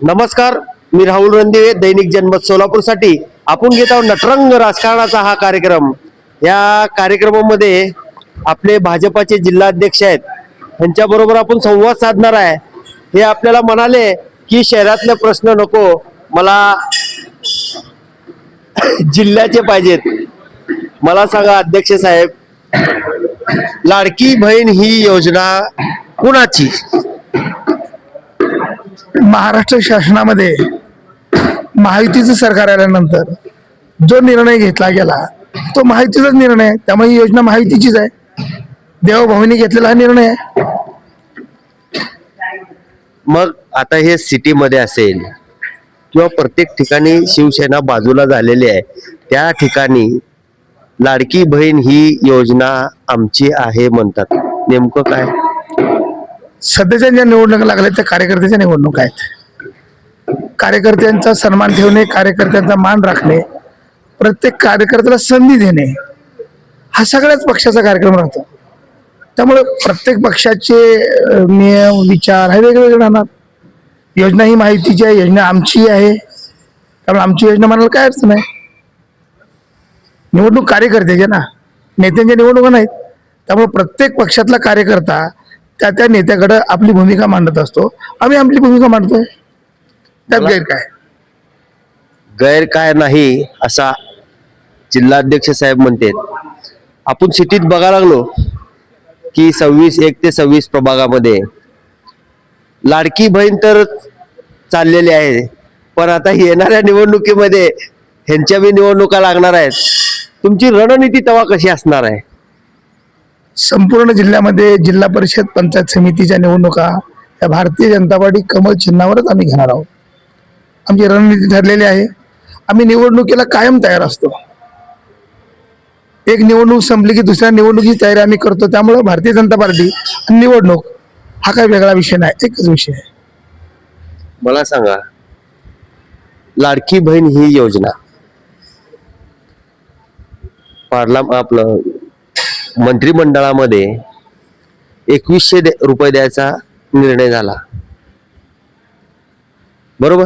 नमस्कार मी राहुल रणदिवे दैनिक जनमत सोलापूरसाठी. आपण घेत आहोत नटरंग राजकारणाचा हा कार्यक्रम. या कार्यक्रमामध्ये आपले भाजपाचे जिल्हाध्यक्ष आहेत. यांच्याबरोबर आपण संवाद साधणार आहे. हे आपल्याला म्हणाले की शहरातले प्रश्न नको मला जिल्ह्याचे पाहिजेत. मला सांगा अध्यक्ष साहेब लाडकी बहीण ही योजना कुणाची? महाराष्ट्र शासनामध्ये महायुतीचं सरकार आल्यानंतर जो निर्णय घेतला गेला तो महायुतीचाच निर्णय आहे. त्यामुळे ही योजना महायुतीचीच आहे. देवभाऊनी घेतलेला हा निर्णय आहे. मग आता हे सिटीमध्ये असेल किंवा प्रत्येक ठिकाणी शिवसेना बाजूला झालेली आहे त्या ठिकाणी लाडकी बहीण ही योजना आमची आहे म्हणतात. नेमकं काय? सध्याच्या ज्या निवडणुका लागल्या त्या कार्यकर्त्याच्या निवडणुका आहेत. कार्यकर्त्यांचा सन्मान ठेवणे कार्यकर्त्यांचा मान राखणे प्रत्येक कार्यकर्त्याला संधी देणे हा सगळ्याच पक्षाचा कार्यक्रम राहतो. त्यामुळे प्रत्येक पक्षाचे नियम विचार हे वेगवेगळे राहणार. योजना ही माहितीची आहे योजना आमची आहे. त्यामुळे आमची योजना म्हणायला काय अर्थ नाही निवडणूक कार्यकर्त्याच्या ना. नेत्यांच्या निवडणुका नाहीत. त्यामुळे प्रत्येक पक्षातला कार्यकर्ता त्या त्या नेत्याकडे आपली भूमिका मांडत असतो. आम्ही आपली भूमिका मांडतोय. त्यात गैर काय गैर काय नाही असा जिल्हाध्यक्ष साहेब म्हणते. आपण सिटीत बघायला लागलो की सव्वीस एक ते सव्वीस प्रभागामध्ये लाडकी बहीण तर चाललेली आहे पण आता येणाऱ्या निवडणुकीमध्ये ह्यांच्या बी निवडणुका लागणार आहेत. तुमची रणनीती तेव्हा कशी असणार आहे? संपूर्ण जिल्ह्यामध्ये जिल्हा परिषद पंचायत समितीच्या निवडणुका या भारतीय जनता पार्टी कमल चिन्हावरच आम्ही घेणार आहोत. आमची रणनीती ठरलेली आहे. आम्ही निवडणुकीला कायम तयार असतो. एक निवडणूक संपली की दुसऱ्या निवडणुकीची तयारी आम्ही करतो. त्यामुळं भारतीय जनता पार्टी आणि निवडणूक हा काही वेगळा विषय नाही एकच विषय आहे. मला सांगा लाडकी बहीण ही योजना पार्ला आपलं मंत्रिमंडळामध्ये एकवीसशे रुपये द्यायचा निर्णय झाला. बरोबर?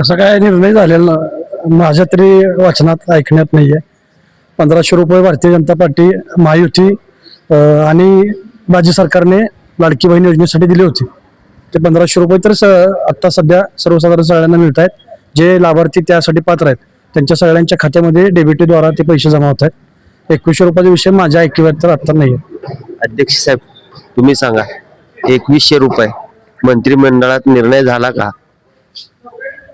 असं काय निर्णय झालेला ना- माझ्या तरी वाचनात ऐकण्यात नाहीये. पंधराशे रुपये भारतीय जनता पार्टी महायुती आणि राज्य सरकारने लाडकी बहीण योजनेसाठी दिली होती. ते पंधराशे रुपये तर स आत्ता सध्या सर्वसाधारण सगळ्यांना मिळत आहेत जे लाभार्थी त्यासाठी पात्र आहेत त्यांच्या सगळ्यांच्या खात्यामध्ये डेबिटीद्वारा ते पैसे जमा होत आहेत. एकवीसशे रुपयाचा विषय माझ्या ऐकिवात तर आत्ता नाही अध्यक्ष साहेब तुम्ही सांगा एकवीसशे रुपये मंत्रिमंडळात निर्णय झाला का?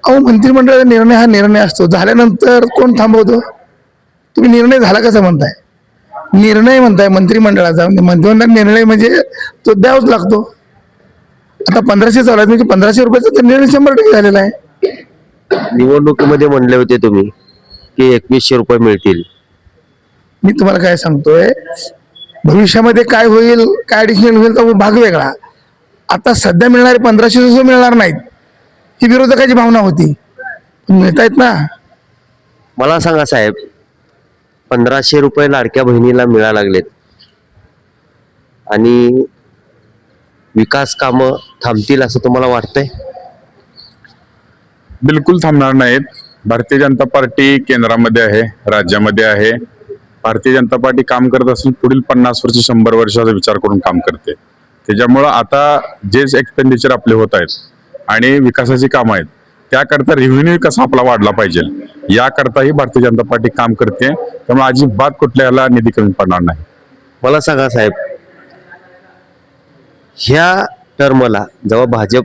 अहो मंत्रिमंडळाचा निर्णय हा निर्णय असतो. झाल्यानंतर कोण थांबवतो? तुम्ही निर्णय झाला कसा म्हणताय? निर्णय म्हणताय मंत्रिमंडळाचा. म्हणजे मंत्रिमंडळ निर्णय म्हणजे तो द्यावाच लागतो. आता पंधराशे चालू आहे म्हणजे पंधराशे रुपयाचा तर निर्णय शंभर टक्के झालेला आहे. निवडणुकीमध्ये म्हणले होते तुम्ही की एकवीसशे रुपये मिळतील. मी तुम्हाला काय सांगतोय भविष्यामध्ये काय होईल काय ऍडिशनल होईल तो भाग वेगळा. आता सध्या मिळणारे पंधराशे सुद्धा मिळणार नाहीत ही विरोधकाची भावना होती. पण मिळतायत ना? मला सांगा साहेब पंधराशे रुपये लाडक्या बहिणीला मिळा लागलेत. आणि विकास कामं थांबतील असं तुम्हाला वाटतंय? बिलकुल थांबणार नाहीत. भारतीय जनता पार्टी केंद्रामध्ये आहे राज्यामध्ये आहे. भारतीय जनता पार्टी काम करत असेल पुढील पन्नास वर्ष शंभर वर्षाचा विचार करून काम करते. त्याच्यामुळं आता जे एक्सपेंडिचर आपले होत आहेत आणि विकासाची कामं आहेत त्याकरता रेव्हेन्यू कसा आपला वाढला पाहिजे याकरताही भारतीय जनता पार्टी काम करते. त्यामुळे अजिबात कुठल्याला निधी कमी पडणार नाही. मला सांगा साहेब ह्या टर्मला जेव्हा भाजप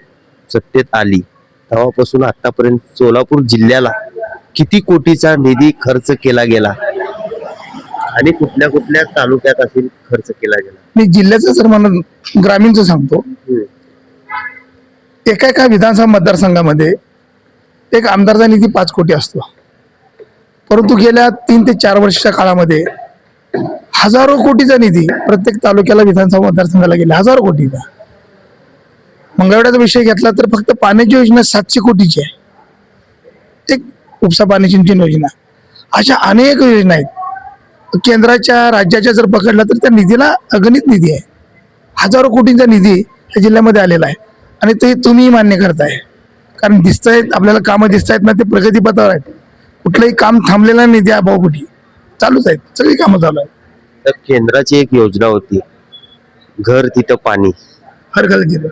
सत्तेत आली तेव्हापासून आतापर्यंत सोलापूर जिल्ह्याला किती कोटीचा निधी खर्च केला गेला? आणि कुठल्या कुठल्या तालुक्यात असेल खर्च केला गेला? मी जिल्ह्याचं जर म्हणत ग्रामीणचं सांगतो. एका एका विधानसभा मतदारसंघामध्ये एक आमदारचा निधी पाच कोटी असतो. परंतु गेल्या तीन ते चार वर्षाच्या काळामध्ये हजारो कोटीचा निधी प्रत्येक तालुक्याला विधानसभा मतदारसंघाला गेला. हजारो कोटीचा. मंगळवेढ्याचा विषय घेतला तर फक्त पाण्याची योजना सातशे कोटीची आहे. एक उपसा पाणी सिंचन योजना. अशा अनेक योजना आहेत. केंद्राच्या राज्याच्या जर पकडला तर त्या निधीला अगणित निधी आहे. हजारो कोटींचा निधी या जिल्ह्यामध्ये आलेला आहे. आणि ते तुम्ही मान्य करताय. कारण दिसतायत आपल्याला कामं दिसत आहेत ना ते प्रगतीपथावर आहेत. कुठलंही काम थांबलेलं नाही त्या भाऊपुटी चालूच आहेत. सगळी कामं चालू आहेत. तर केंद्राची एक योजना होती. घर तिथं पाणी. हर घर गेलं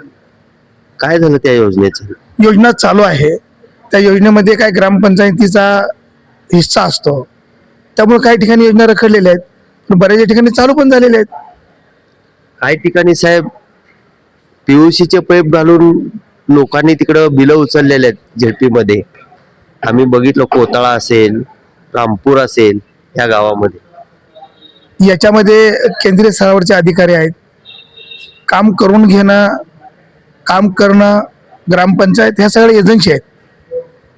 काय झालं त्या योजनेचं? योजना चालू आहे. त्या योजनेमध्ये काय ग्रामपंचायतीचा हिस्सा असतो. त्यामुळे काही ठिकाणी योजना रखडलेल्या आहेत. पण बऱ्याच ठिकाणी चालू पण झालेल्या आहेत. काही ठिकाणी साहेब पीयूसीचे पाईप घालून लोकांनी तिकडं बिलं उचललेले आहेत झेडपी मध्ये आम्ही बघितलं कोताळा असेल रामपूर असेल या गावामध्ये. याच्यामध्ये केंद्रीय स्तरावरचे अधिकारी आहेत. काम करून घेणं काम करणं ग्रामपंचायत ह्या सगळ्या एजन्सी आहेत.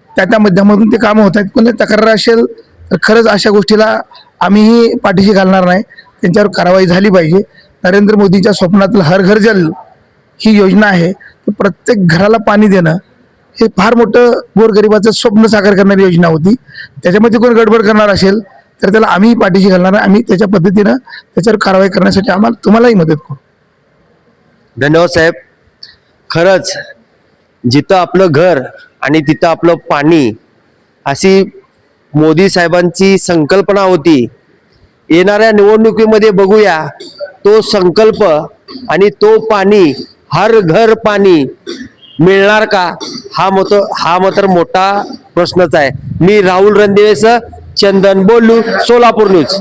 त्या त्या माध्यमातून ते कामं होत आहेत. कोणी तक्रार असेल तर खरंच अशा गोष्टीला आम्हीही पाठीशी घालणार नाही. त्यांच्यावर कारवाई झाली पाहिजे. नरेंद्र मोदीच्या स्वप्नातील हर घर जल ही योजना आहे. तर प्रत्येक घराला पाणी देणं हे फार मोठं गोरगरिबाचं स्वप्न साकार करणारी योजना होती. त्याच्यामध्ये कोण गडबड करणार असेल तर त्याला आम्ही पाठीशी घालणार आहे. आम्ही त्याच्या पद्धतीनं त्याच्यावर कारवाई करण्यासाठी आम्हाला तुम्हालाही मदत करू. धन्यवाद साहेब. खरंच जिथं आपलं घर आणि तिथं आपलं पाणी अशी मोदी साहेबांची संकल्पना होती. येणाऱ्या निवडणुकीमध्ये बघूया तो संकल्प आणि तो पाणी हर घर पाणी मिळणार का? हा मत हा मात्र मोठा प्रश्नच आहे. मी राहुल रणदिवेस चंदन बोलू सोलापूर न्यूज.